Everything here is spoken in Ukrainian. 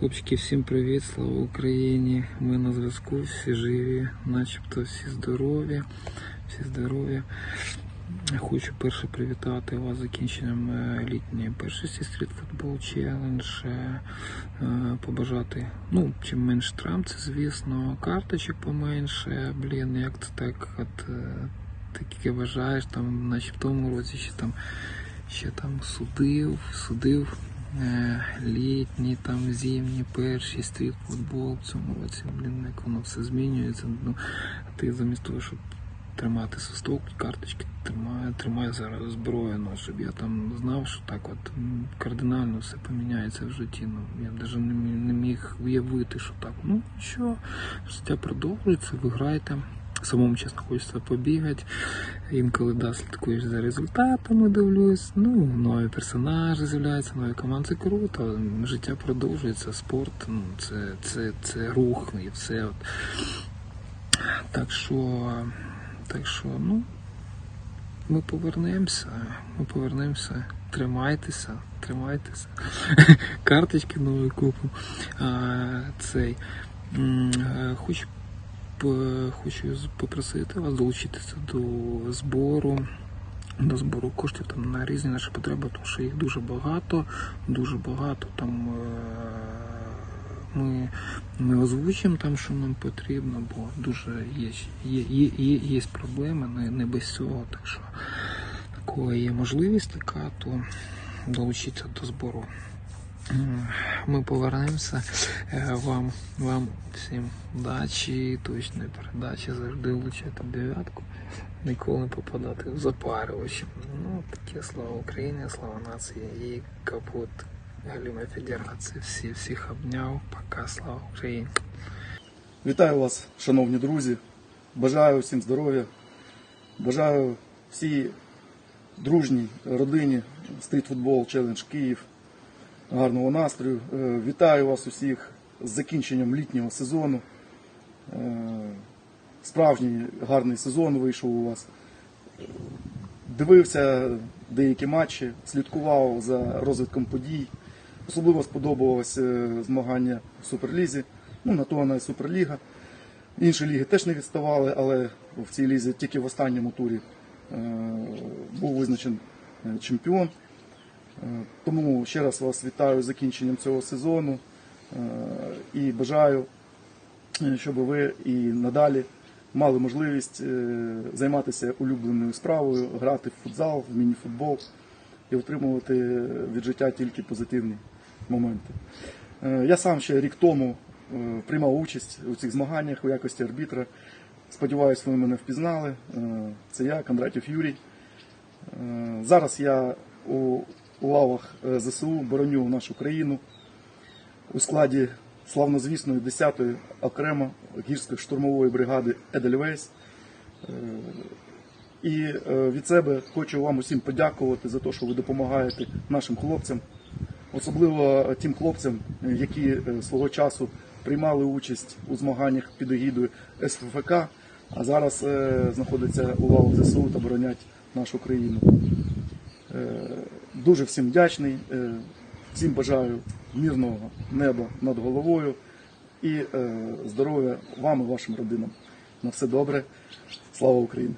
Хлопчики, всім привіт, слава Україні! Ми на зв'язку, всі живі, начебто всі здорові, всі здорові. Хочу перше привітати вас з закінченням е, літньої першості Street Football Challenge. е, Побажати, ну, чим менше травм, це звісно, карточок поменше. Блін, як це так, от е, ти вважаєш, там, наче в тому році ще там ще там судив, судив літні, там зимні, перші стріт футбол в цьому році, блін, як воно все змінюється. Ну, ти замість того, щоб тримати свисток, карточки тримає, тримає зараз зброю, ну, щоб я там знав, що так от кардинально все поміняється в житті. Ну, я навіть не, міг- уявити, що так. Ну що, життя продовжується, ви граєте. Самому чесно хочеться побігати. Інколи да, слідкуєш за результатами, дивлюсь. Ну, нові персонажі з'являються, нові команди. Це круто. Життя продовжується, спорт, ну, це, це, це рух і все. От. Так що, так що, ну, ми повернемося, ми повернемося. Тримайтеся, тримайтеся. Карточки нові купу. А, цей. е, Хочу хочу попросити вас долучитися до збору. До збору коштів там на різні наші потреби, тому що їх дуже багато, дуже багато. Там е, ми, ми озвучимо там, що нам потрібно, бо дуже є, є, є, є, є проблеми, не, не без цього. Так що, коли є можливість така, то долучіться до збору. Ми повернемося. Е, Вам, вам всім удачі, точної передачі, завжди влучати дев'ятку, ніколи не попадати в запарювачі. Ну, таке слава Україні, слава нації і капут Галіна Федерації. Всі, всіх обняв. Пока, слава Україні. Вітаю вас, шановні друзі. Бажаю всім здоров'я. Бажаю всій дружній родині Street Football Challenge Київ. Гарного настрою. Е, Вітаю вас усіх з закінченням літнього сезону. Е, Справжній гарний сезон вийшов у вас. Дивився деякі матчі, слідкував за розвитком подій. Особливо сподобалось е, змагання в Суперлізі. Ну, на то вона і Суперліга. Інші ліги теж не відставали, але в цій лізі тільки в останньому турі був визначений чемпіон. Е, Тому ще раз вас вітаю з закінченням цього сезону е, і бажаю, е, щоб ви і надалі мали можливість займатися улюбленою справою, грати в футзал, в міні-футбол і отримувати від життя тільки позитивні моменти. Я сам ще рік тому приймав участь у цих змаганнях у якості арбітра. Сподіваюсь, ви мене впізнали. Це я, Кондратів Юрій. Зараз я у, у лавах е, ЗСУ бороню нашу країну у складі славнозвісної 10-ї окремо гірської штурмової бригади Едельвейс. Е, І е, від себе хочу вам усім подякувати за те, що ви допомагаєте нашим хлопцям, особливо тим хлопцям, які свого часу приймали участь у змаганнях під егідою СФФК, а зараз знаходяться у лавах ЗСУ та боронять нашу країну. Е, Дуже всім вдячний, е, всім бажаю мирного неба над головою і е, здоров'я вам і вашим родинам. На все добре. Слава Україні!